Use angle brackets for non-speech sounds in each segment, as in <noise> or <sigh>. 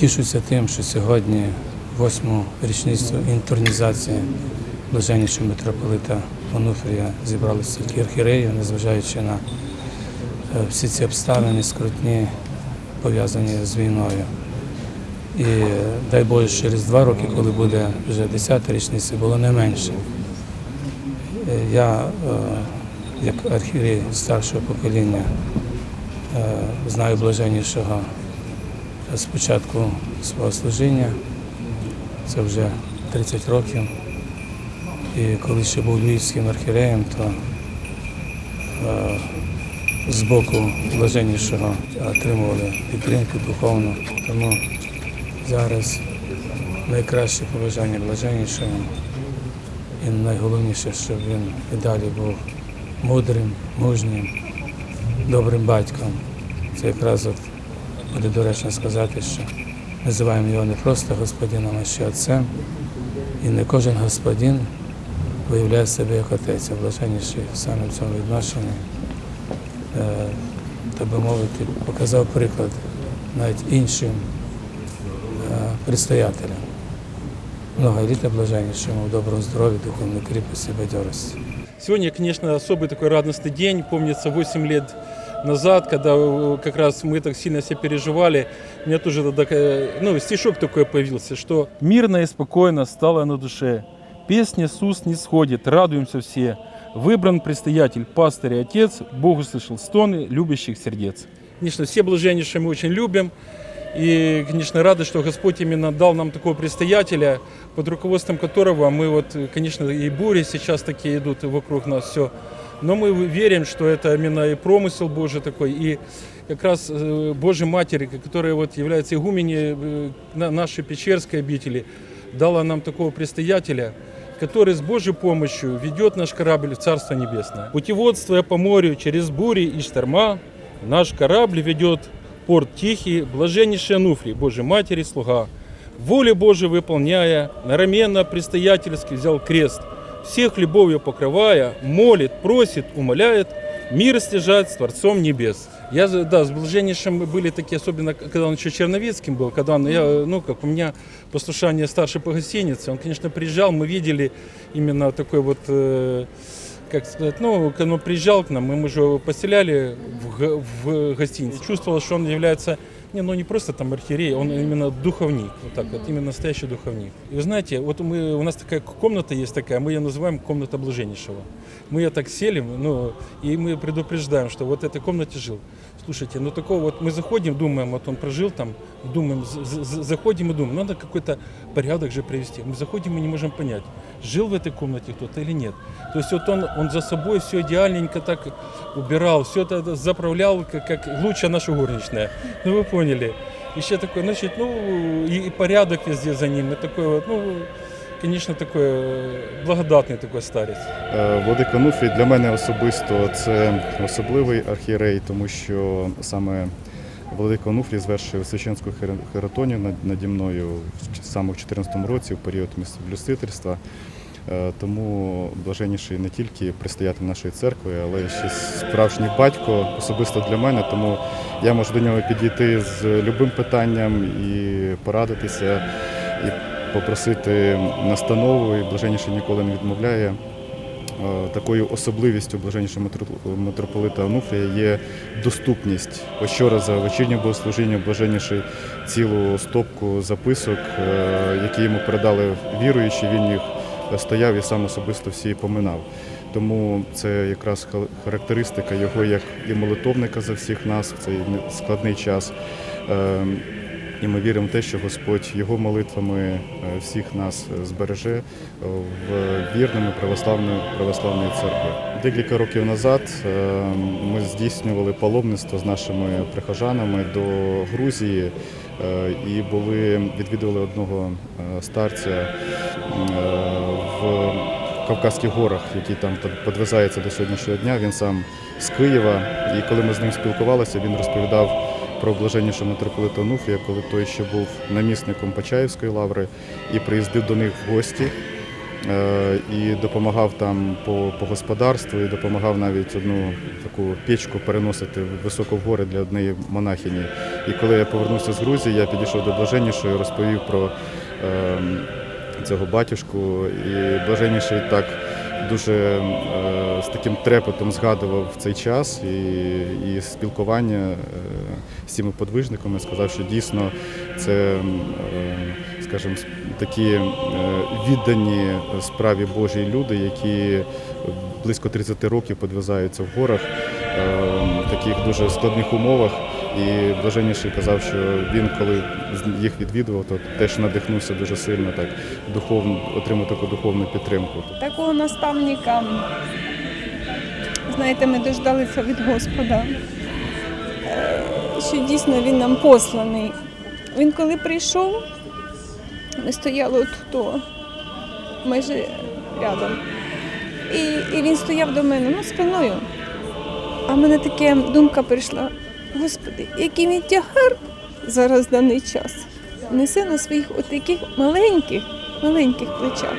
Тішуся тим, що сьогодні, восьму річницю інтернізації блаженнішого митрополита Онуфрія зібралися тільки архіреїв, незважаючи на е, всі ці обставини скрутні, пов'язані з війною. І е, дай Боже, через два роки, коли буде вже 10-та річниця, було не менше. Е, Я, як архірей старшого покоління, знаю блаженнішого з початку свого служіння. Це вже 30 років. І коли ще був львівським архіреєм, то е, з боку блаженнішого отримували підтримку духовну. Тому зараз найкраще побажання блаженнішому. І найголовніше, щоб він і далі був мудрим, мужнім, добрим батьком. Це якраз от буде доречно сказати, що називаємо його не просто господином, а ще отцем. І не кожен господин виявляє себе як отець, а блаженніший саме в цьому відношенні, е, так би мовити, показав приклад навіть іншим е, предстоятелям. Много літа блаженнішому, в доброму здоров'ї, духовній кріпості, бадьорості. Сегодня, конечно, особый такой радостный день. Помнится 8 лет назад, когда э, как раз мы так сильно все переживали, у меня тоже тогда, э, ну, стишок такой появился, что «Мирно и спокойно стало на душе, песня с уст не сходит, радуемся все, выбран предстоятель, пастырь и отец, Бог услышал стоны любящих сердец». Конечно, все блаженнейшие мы очень любим, и, конечно, рады, что Господь именно дал нам такого предстоятеля, под руководством которого мы вот, конечно, и бури сейчас такие идут вокруг нас, все. Но мы верим, что это именно и промысел Божий такой, и как раз э, Божьей Матери, которая вот является игуменей э, на- нашей Печерской обители, дала нам такого предстоятеля, который с Божьей помощью ведет наш корабль в Царство Небесное. Путеводствуя по морю через бури и шторма, наш корабль ведет в порт тихий, блаженнейший Ануфрий, Божьей Матери слуга. Волю Божию выполняя, на рамена предстоятельски взял крест. Всех любовью покрывая, молит, просит, умоляет мир стяжать с Творцом Небес. Я, за- да, с блаженнейшим мы были такие, особенно когда он еще Черновицким был, когда он, я, ну, как у меня послушание старший по гостинице, он, конечно, приезжал, мы видели именно такой вот, э, как сказать, ну, когда он приезжал к нам, мы уже его поселяли в, г- в гостинице. Чувствовал, что он является не, ну не просто там архиерей, он именно духовник, вот так вот, именно настоящий духовник. И вы знаете, вот мы, у нас такая комната есть такая, мы ее называем комната блаженнейшего. Мы ее так селим, ну, и мы предупреждаем, что вот в этой комнате жил. Слушайте, ну такого вот мы заходим, думаем, вот он прожил там, думаем, з- з- заходим и думаем, надо какой-то порядок же привести. Мы заходим и не можем понять, жил в этой комнате кто-то или нет. То есть вот он, он за собой все идеальненько так убирал, все это заправлял, как, как лучшая наша горничная. Ну вы поняли. Еще такой, значит, ну и, и порядок везде за ним, и такой вот, ну, такой э, благодатный такой старец. Е, Владика Нуфрій для мене особисто це особливий архієрей, тому що саме Владика Онуфрій звершив священську хер- хератонію наді мною саме в 14 році, в період місцеблюстительства. Е, Тому блаженніший не тільки предстоятель нашої церкви, але ще справжній батько особисто для мене. Тому я можу до нього підійти з любим питанням і порадитися, і попросити настанову, і блаженніший ніколи не відмовляє. Е, Такою особливістю блаженнішого митро- митрополита Онуфрія є доступність. Ось вчора за вечірнє богослужіння блаженніший цілу стопку записок, е, які йому передали віруючі, він їх стояв і сам особисто всі поминав. Тому це якраз ха- характеристика його як і молитовника за всіх нас в цей складний час. І ми віримо в те, що Господь його молитвами е, всіх нас е, збереже е, в вірному православної православної церкви. Декілька років назад ми здійснювали паломництво з нашими прихожанами до Грузії і були відвідували одного старця в Кавказьких горах, який там под- подвизається до сьогоднішнього дня. Він сам з Києва. І коли ми з ним спілкувалися, він розповідав про блаженнішого митрополита Онуфрія, коли той ще був намісником Почаївської лаври і приїздив до них в гості. е, і допомагав там по, по господарству, і допомагав навіть одну таку печку переносити високо в гори для однієї монахині. І коли я повернувся з Грузії, я підійшов до блаженнішого і розповів про е, цього батюшку. І блаженніший так дуже е, з таким трепетом згадував цей час і, і спілкування е, з цими подвижниками. Сказав, що дійсно це, е, скажімо, такі віддані справі Божій люди, які близько 30 років підвязаються в горах в таких дуже складних умовах. І блаженніший казав, що він, коли їх відвідував, то теж надихнувся дуже сильно, так духовно отримав таку духовну підтримку. Такого наставника, знаєте, ми дождалися від Господа, е, що дійсно він нам посланий. Він коли прийшов, ми стояли тут, майже рядом. І, і він стояв до мене, ну, спиною. А в мене така думка прийшла: Господи, який він тягар зараз даний час несе на своїх отаких маленьких, маленьких плечах.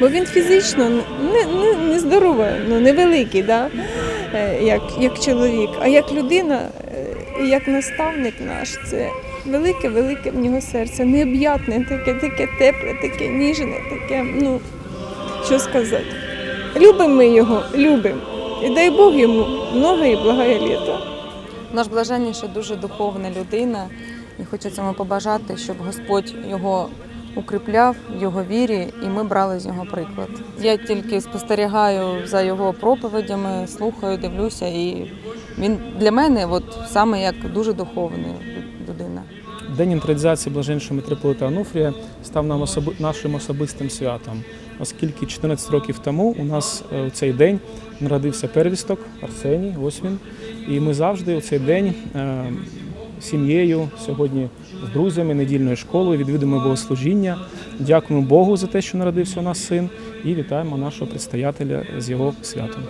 Бо він фізично не, не, не здоровий, ну невеликий, да? е, як, як чоловік, а як людина е, як наставник наш, це велике, велике в нього серце, необ'ятне, таке, таке тепле, таке ніжне, таке, ну що сказати. Любимо ми його, любимо. І дай Бог йому много і благає літа. Наш блаженніший дуже духовна людина, і хочеться йому побажати, щоб Господь його укріпляв в його вірі, і ми брали з нього приклад. Я тільки спостерігаю за його проповідями, слухаю, дивлюся, і він для мене от саме як дуже духовна людина. День інтронізації блаженнішого митрополита Ануфрія став нам особи, нашим особистим святом, оскільки 14 років тому у нас е, у цей день народився первісток Арсеній, ось він. І ми завжди у цей день е, сім'єю, сьогодні з друзями, недільною школою відвідуємо богослужіння. Дякуємо Богу за те, що народився у нас син, і вітаємо нашого предстоятеля з його святом.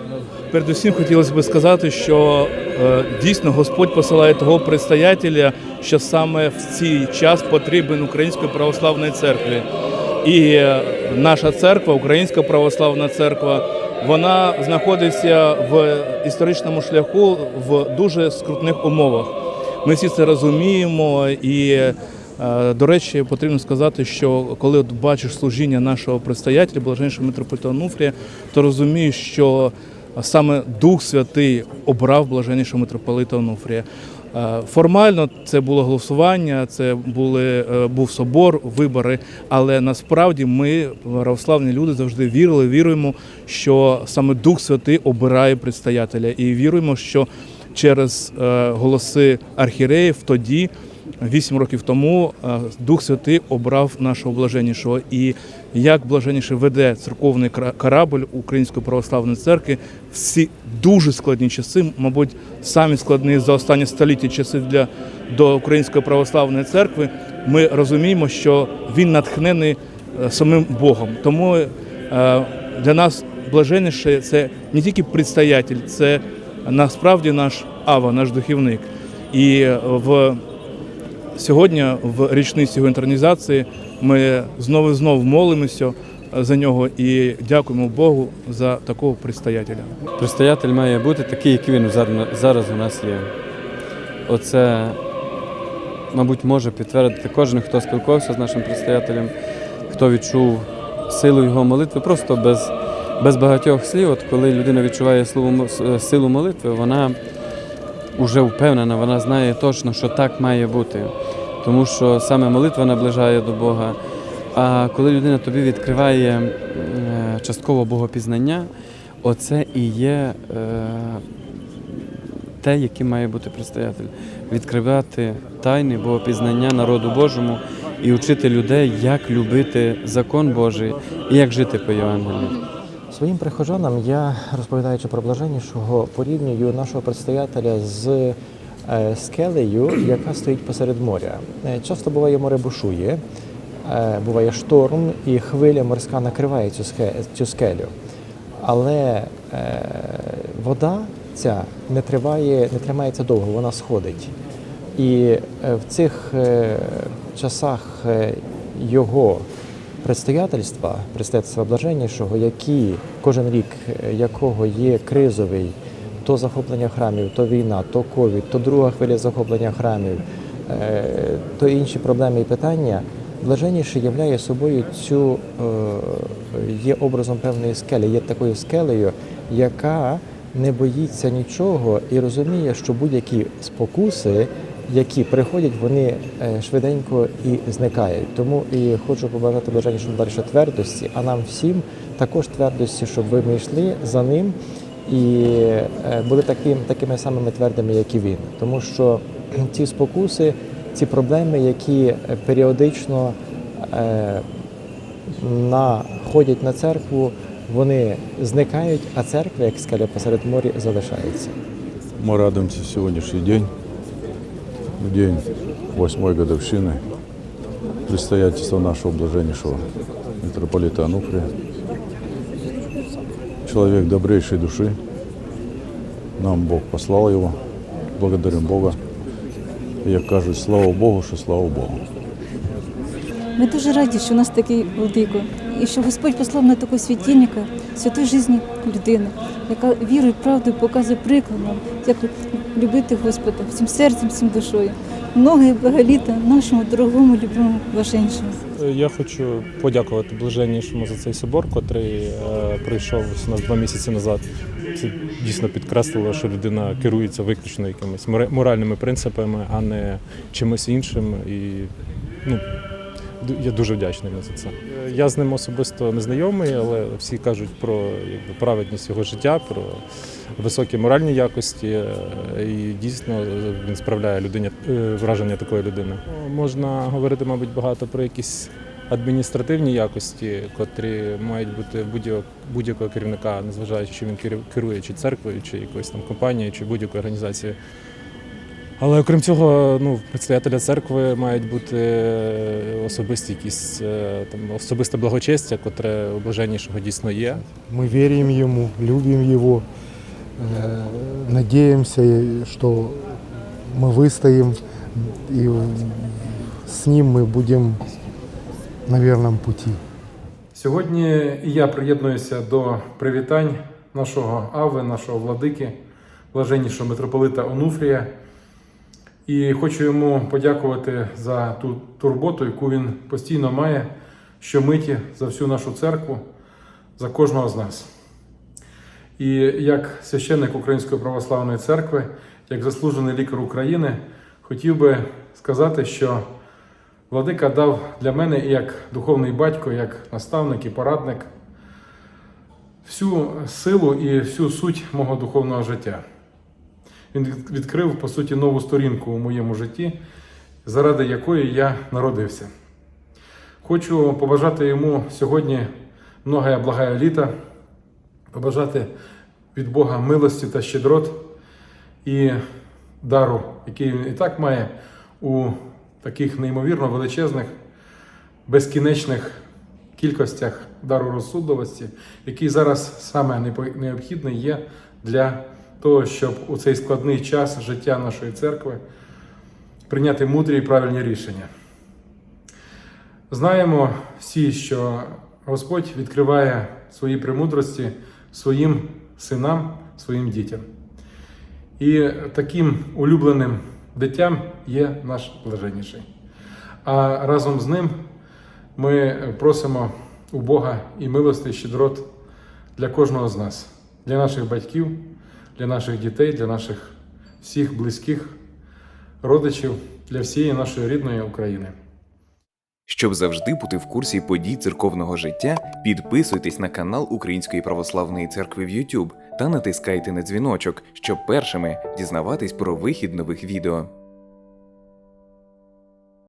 Передусім хотілося б сказати, що е, дійсно Господь посилає того предстоятеля, що саме в цей час потрібен Української православної церкві. І наша церква, Українська православна церква, вона знаходиться в історичному шляху в дуже скрутних умовах. Ми всі це розуміємо і. Е, До речі, потрібно сказати, що коли от бачиш служіння нашого предстоятеля, блаженнішого митрополита Онуфрія, то розумієш, що саме Дух Святий обрав блаженнішого митрополита Онуфрія. Е, Формально це було голосування, це були, е, був собор, вибори, але насправді ми, православні люди, завжди вірили, віруємо, що саме Дух Святий обирає предстоятеля. І віруємо, що через голоси архіреїв тоді. Вісім років тому е, Дух Святий обрав нашого блаженнішого. І як блаженніший веде церковний корабль Української православної церкви в ці дуже складні часи, мабуть, самі складні за останні століття часи для до Української православної церкви, ми розуміємо, що він натхнений е, самим Богом. Тому е, для нас блаженніший це не тільки предстоятель, це насправді наш ава, наш духівник. І в Сьогодні, в річниці його інтронізації, ми знову і знову молимося за нього і дякуємо Богу за такого предстоятеля. Предстоятель має бути такий, який він зараз у нас є. Оце, мабуть, може підтвердити кожен, хто спілкувався з нашим предстоятелем, хто відчув силу його молитви, просто без, без багатьох слів. От коли людина відчуває силу молитви, вона вже впевнена, вона знає точно, що так має бути. Тому що саме молитва наближає до Бога. А коли людина тобі відкриває е, частково богопізнання, оце і є е, те, яким має бути предстоятель. Відкривати тайни богопізнання народу Божому і вчити людей, як любити закон Божий і як жити по Євангелію. Своїм прихожанам я, розповідаючи про блаженнішого, порівнюю нашого предстоятеля з е, скелею, яка стоїть посеред моря. Е, Часто буває море бушує, е, буває шторм, і хвиля морська накриває цю, скелю. Але вода ця не триває, не тримається довго, вона сходить. І в цих часах його предстоятельства, предстоятельства блаженнішого, які кожен рік е, якого є кризовий, то захоплення храмів, то війна, то ковід, то друга хвиля захоплення храмів, е, то інші проблеми і питання. Блаженніший являє собою цю е, є образом певної скелі, є такою скелею, яка не боїться нічого і розуміє, що будь-які спокуси, які приходять, вони е, швиденько і зникають. Тому і хочу побажати блаженнішому далі твердості, а нам всім також твердості, щоб ви ми йшли за ним і е, були таким, такими самими твердими, як і він. Тому що <clears throat> ці спокуси, ці проблеми, які е, періодично находять на церкву, вони зникають, а церква, як скеля посеред моря, залишається. Мы радуемся сегодняшний день, день восьмой годовщины предстоятельства нашего блаженнейшего митрополита Ануфрия. Человек добрейшей души. Нам Бог послал его. Благодарим Бога. І як кажуть, слава Богу, що слава Богу. Ми дуже раді, що у нас такий владико, і що Господь послав на такого світильника, святої житті людини, яка вірою, правдою показує приклад нам, як любити Господа всім серцем, всім душою. Много і благоліта нашому дорогому, любому блаженшому. Я хочу подякувати блаженнішому за цей собор, котрий е, прийшов у нас два місяці назад. Це дійсно підкреслило, що людина керується виключно якимись моральними принципами, а не чимось іншим. І ну, я дуже вдячний за це. Я з ним особисто не знайомий, але всі кажуть про якби, праведність його життя, про високі моральні якості. е, І дійсно е, він справляє людині е, враження такої людини. Можна говорити, мабуть, багато про якісь адміністративні якості, котрі мають бути будь-якого будь-якого керівника, незважаючи, чи він керу- керує чи церквою, чи якоюсь там компанією, чи будь-якою організацією. Але окрім цього, ну, в предстоятеля церкви мають бути е, особисті якісь е, там особисте благочестя, котре у блаженнішого дійсно є. Мы верим Ему, любим Его, э, надеемся, что мы выстоим и с Ним мы будем на верном пути. Сьогодні і я приєднуюся до привітань нашого Ави, нашого владики, блаженнішого митрополита Онуфрія. І хочу йому подякувати за ту турботу, яку він постійно має щомиті за всю нашу церкву, за кожного з нас. І як священник Української православної церкви, як заслужений лікар України, хотів би сказати, що Владика дав для мене як духовний батько, як наставник і порадник всю силу і всю суть мого духовного життя. Він відкрив, по суті, нову сторінку у моєму житті, заради якої я народився. Хочу побажати йому сьогодні многое благая літа, побажати від Бога милості та щедрот і дару, який він і так має у таких неймовірно величезних, безкінечних кількостях дару розсудливості, який зараз саме необхідний є для того, щоб у цей складний час життя нашої церкви прийняти мудрі і правильні рішення. Знаємо всі, що Господь відкриває свої премудрості своїм синам, своїм дітям. І таким улюбленим дитям є наш блаженніший. А разом з ним ми просимо у Бога і милости, і щедрот для кожного з нас, для наших батьків, для наших дітей, для наших всіх близьких родичів, для всієї нашої рідної України. Щоб завжди бути в курсі подій церковного життя, підписуйтесь на канал Української православної церкви в YouTube та натискайте на дзвіночок, щоб першими дізнаватись про вихід нових відео.